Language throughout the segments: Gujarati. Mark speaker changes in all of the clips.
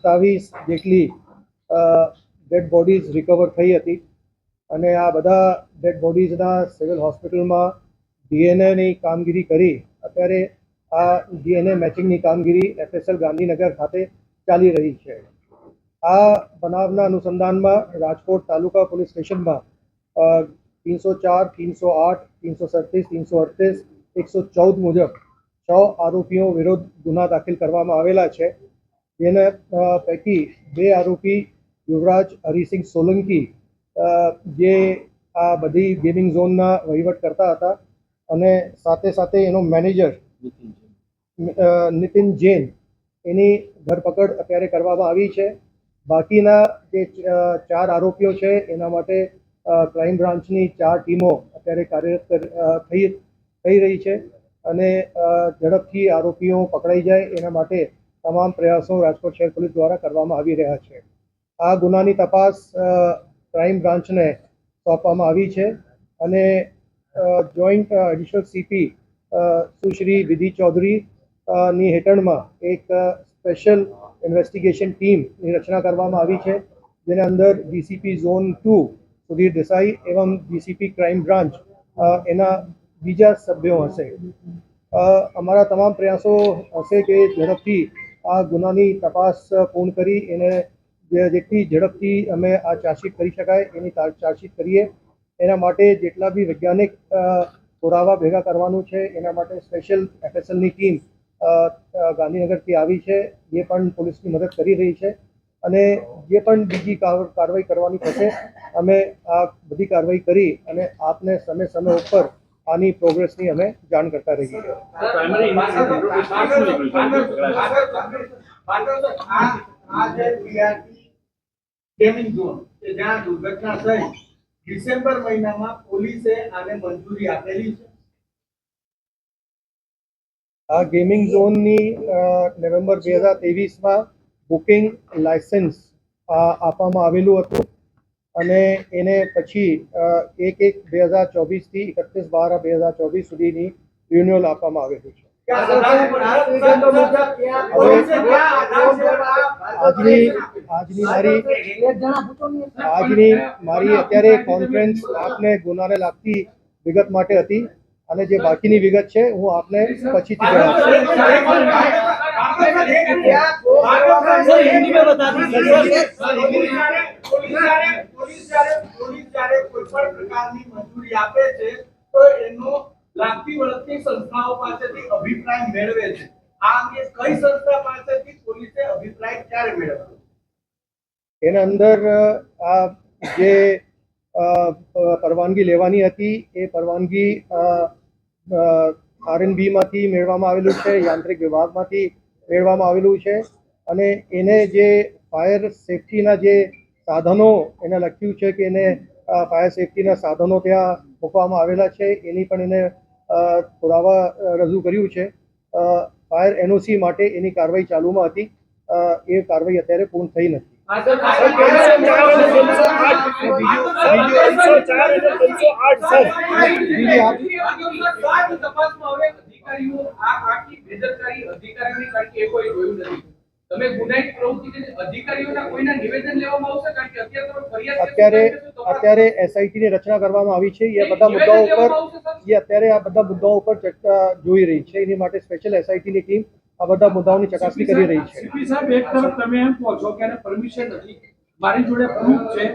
Speaker 1: સત્તાવીસ જેટલી ડેડ બોડીઝ રિકવર થઈ હતી. અને આ બધા ડેડ બોડીઝના સિવિલ હોસ્પિટલમાં ડીએનએની કામગીરી કરી. અત્યારે આ ડીએનએ મેચિંગની કામગીરી એફએસએલ ગાંધીનગર ખાતે ચાલી રહી છે. આ બનાવના અનુસંધાનમાં રાજકોટ તાલુકા પોલીસ સ્ટેશનમાં તીનસો ચાર તીનસો આઠ તીનસો સત્તીસ ત્રણસો અડતીસ એકસો ચૌદ મુજબ છ આરોપીઓ વિરુદ્ધ ગુના દાખલ કરવામાં આવેલા છે. જેને પૈકી બે આરોપી યુવરાજ હરિસિંહ સોલંકી જે આ બધી ગેમિંગ ઝોનના વહીવટ કરતા હતા અને સાથે સાથે એનો મેનેજર નિતિન જૈન. એની ધરપકડ અત્યારે કરવામાં આવી છે. બાકીના જે ચાર આરોપીઓ છે એના માટે ક્રાઇમ બ્રાન્ચની ચાર ટીમો અત્યારે કાર્યરત કર- થઈ થઈ રહી છે અને ઝડપથી આરોપીઓ પકડાઈ જાય એના માટે તમામ પ્રયાસો રાજકોટ શહેર પોલીસ દ્વારા કરવામાં આવી રહ્યા છે. આ ગુનાની તપાસ ક્રાઇમ બ્રાન્ચને સોંપવામાં આવી છે અને જોઈન્ટ એડિશનલ સીપી સુશ્રી વિધિ ચૌધરી ની હેઠળમાં એક સ્પેશિયલ ઇન્વેસ્ટિગેશન ટીમની રચના કરવામાં આવી છે, જેના અંદર DCP zone two Sudhir Desai એવમ ડીસીપી ક્રાઇમ બ્રાન્ચ એના બીજા સભ્યો હશે. અમારા તમામ પ્રયાસો હશે કે ઝડપથી આ ગુનાની તપાસ પૂર્ણ કરી એને જેટલી ઝડપથી અમે આ ચાર્જશીટ કરી શકાય એની ચાર્જશીટ કરીએ. એના માટે જેટલા બી વૈજ્ઞાનિક પુરાવા ભેગા કરવાનું છે, એના માટે સ્પેશિયલ એફએસએલની ટીમ ગાંધીનગરથી આવી છે એ પણ પોલીસની મદદ કરી રહી છે અને જે પણ બીજી કાર- કાર્યવાહી કરવાની થશે, અમે આ બધી કાર્યવાહી કરી અને આપને સમય સમય ઉપર આની પ્રોગ્રેસની અમે જાણ કરતા રહીએ
Speaker 2: જ્યાં દુર્ઘટના થઈ ડિસેમ્બર મહિનામાં પોલીસે આને મંજૂરી આપેલી છે
Speaker 1: આ ગેમિંગ ઝોનની નવેમ્બર બે હજાર ત્રેવીસમાં બુકિંગ લાયસન્સ આપવામાં આવેલું હતું. અને એને પછી એક એક બે હજાર ચોવીસથી એકત્રીસ બાર બે હજાર ચોવીસ સુધીની રિન્યુઅલ આપવામાં આવેલું છે. આજની આજની મારી આજની મારી અત્યારે કોન્ફરન્સ આપને ગુનાને લાગતી વિગત માટે હતી અને જે બાકીની વિગત છે હું આપને પછીથી જણાવીશ.
Speaker 2: કોઈ પણ પ્રકારની મંજૂરી આપે છે, તો એનો લાગતી વળગતી સંસ્થાઓ પાસેથી અભિપ્રાય મેળવે છે. આ અંગે કઈ સંસ્થા પાસેથી પોલીસે અભિપ્રાય ક્યારે મેળવ્યો?
Speaker 1: એના અંદર આ જે પરવાનગી લેવાની હતી, એ પરવાનગી આરએનબીમાંથી મેળવવામાં આવેલું છે, યાંત્રિક વિભાગમાંથી મેળવવામાં આવેલું છે. અને એને જે ફાયર સેફટીના જે સાધનો એને લખ્યું છે કે એને ફાયર સેફટીના સાધનો ત્યાં મૂકવામાં આવેલા છે એની પણ એને પુરાવા રજૂ કર્યું છે ફાયર એનઓસી માટે એની કાર્યવાહી ચાલુમાં હતી એ કાર્યવાહી અત્યારે પૂર્ણ થઈ નથી
Speaker 3: અધિકારીઓ આ આખી બેદરકારી અધિકારીઓની કારણ કે એ કોઈ જોયું નથી તમે ગુનાહિત પ્રવૃત્તિ અધિકારીઓના કોઈના નિવેદન લેવામાં આવશે કારણ કે અત્યારે તમે ફરિયાદ
Speaker 1: અત્યારે અત્યારે એસઆઈટી ની રચના કરવામાં આવી છે એ બધા મુદ્દાઓ ઉપર એ અત્યારે આ બધા મુદ્દાઓ ઉપર ચર્ચા જોઈ રહી છે એની માટે સ્પેશિયલ એસઆઈટી ની ટીમ આ બધા મુદ્દાઓની ચકાસણી કરી રહી છે.
Speaker 4: સીપી સાહેબ એક તરફ તમે એમ કહો છો કે પરમિશન નથી. મારી જોડે પ્રૂફ છે.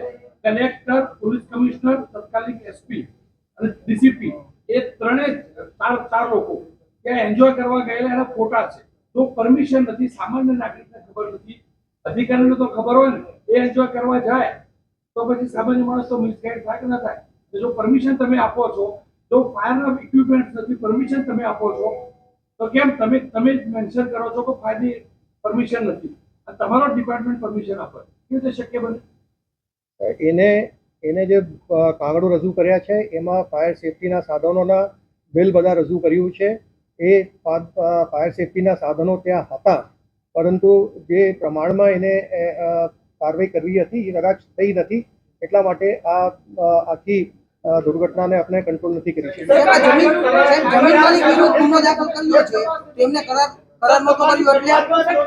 Speaker 4: કલેક્ટર પોલીસ કમિશનર તત્કાલીન એસપી અને ડીસીપી એ ત્રણેય ચાર ચાર લોકો ત્યાં એન્જોય કરવા ગયેલા એના ફોટા છે. તો પરમિશન નથી, સામાન્ય નાગરિકને ખબર નથી. અધિકારીને તો ખબર હોય ને, એ એન્જોય કરવા જાય, તો પછી સામાન્ય માણસ તો મિસગાઈડ થાય કે ના થાય? જો પરમિશન તમે આપો છો, જો ફાયરના ઇક્વિપમેન્ટ નથી, પરમિશન તમે આપો છો, તો કેમ તમે તમે જ મેન્શન કરો છો કે ફાયરની પરમિશન નથી? તમારો ડિપાર્ટમેન્ટ પરમિશન આપે. કેવી રીતે શક્ય બને?
Speaker 1: એને એને જે કાગળો રજૂ કર્યા છે, એમાં ફાયર સેફટીના સાધનોના બિલ બધા રજૂ કર્યું છે. એ ફાયર સેફટીના સાધનો ત્યાં હતા. પરંતુ જે પ્રમાણમાં એને કાર્યવાહી કરવી હતી, એ કદાચ થઈ નથી, એટલા માટે આ આખી દુર્ઘટનાને આપણે કંટ્રોલ નથી કરી શકતા.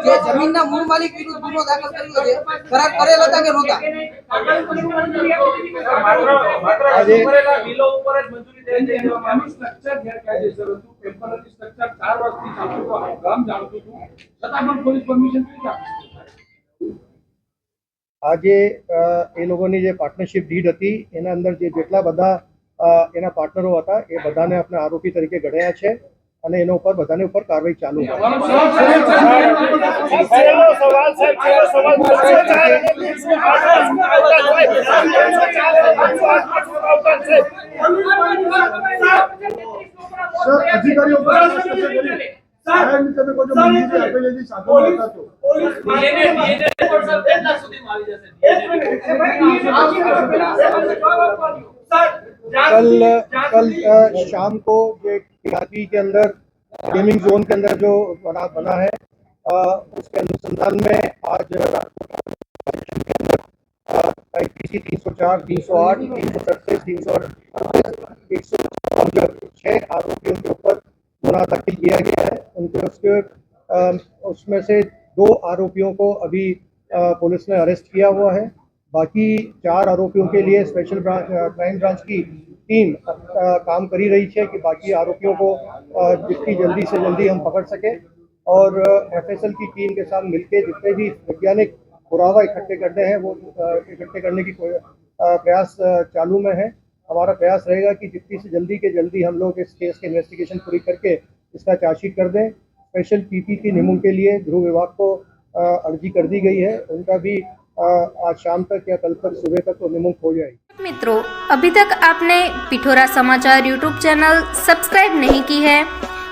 Speaker 5: જે જમીનના મૂળ માલિક વિરુદ્ધ ગુનો દાખલ કર્યો છે? કરાર કરેલ હતા કે નહોતા?
Speaker 1: આજે એ લોકોની જે પાર્ટનરશિપ ડીડ હતી એના અંદર જે જેટલા બધા એના પાર્ટનરો હતા એ બધાને આપણે આરોપી તરીકે ગણ્યા છે. અને એના ઉપર બધાને ઉપર કાર્યવાહી ચાલુ છે
Speaker 4: અમારો સવાલ છે, સાહેબ.
Speaker 6: છેલ્લો સવાલ છે છેલ્લો સવાલ ભ્રષ્ટાચાર અને લીગનું આટલું આવતા જ હોય. ભ્રષ્ટાચાર અને લીગનું આટલું આવતા જ હોય.
Speaker 7: સર અધિકારીઓ પર પ્રશ્ન કરી સાહેબની તમે કહો છો મંજૂરી આપેલી હતી સાધનો
Speaker 2: પોલીસ
Speaker 7: હતા તો
Speaker 2: પોલીસ
Speaker 1: कल कल अ, शाम को ये कराची के अंदर गेमिंग जोन के अंदर जो बना बना है अ, उसके अनुसंधान में आज आईपीसी तीन सौ चार तीन सौ आठ आरोपियों के ऊपर गुना दाखिल किया गया है उनके उसके अ, उसमें से दो आरोपियों को अभी अ, पुलिस ने अरेस्ट किया हुआ है बाकी चार आरोपियों के लिए स्पेशल क्राइम ब्रांच की टीम काम करी रही है कि बाकी आरोपियों को जितनी जल्दी से जल्दी हम पकड़ सकें और एफएसएल की टीम के साथ मिलकर जितने भी वैज्ञानिक पुरावा इकट्ठे करने हैं, वो इकट्ठे करने की प्रयास चालू में है। हमारा प्रयास रहेगा कि जितनी से जल्दी के जल्दी हम लोग इस केस की इन्वेस्टिगेशन पूरी करके इसका चार्जशीट कर दें। स्पेशल पीपी की नियमों के लिए गृह विभाग को अर्जी कर दी गई है। उनका भी आज शाम तक या कल तक सुबह तक वो निमुक्त हो जाएगी।
Speaker 8: मित्रों, अभी तक आपने पिठोरा समाचार यूट्यूब चैनल सब्सक्राइब नहीं की है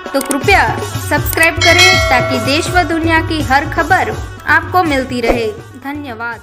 Speaker 8: तो कृपया सब्सक्राइब करें ताकि देश व दुनिया की हर खबर आपको मिलती रहे। धन्यवाद।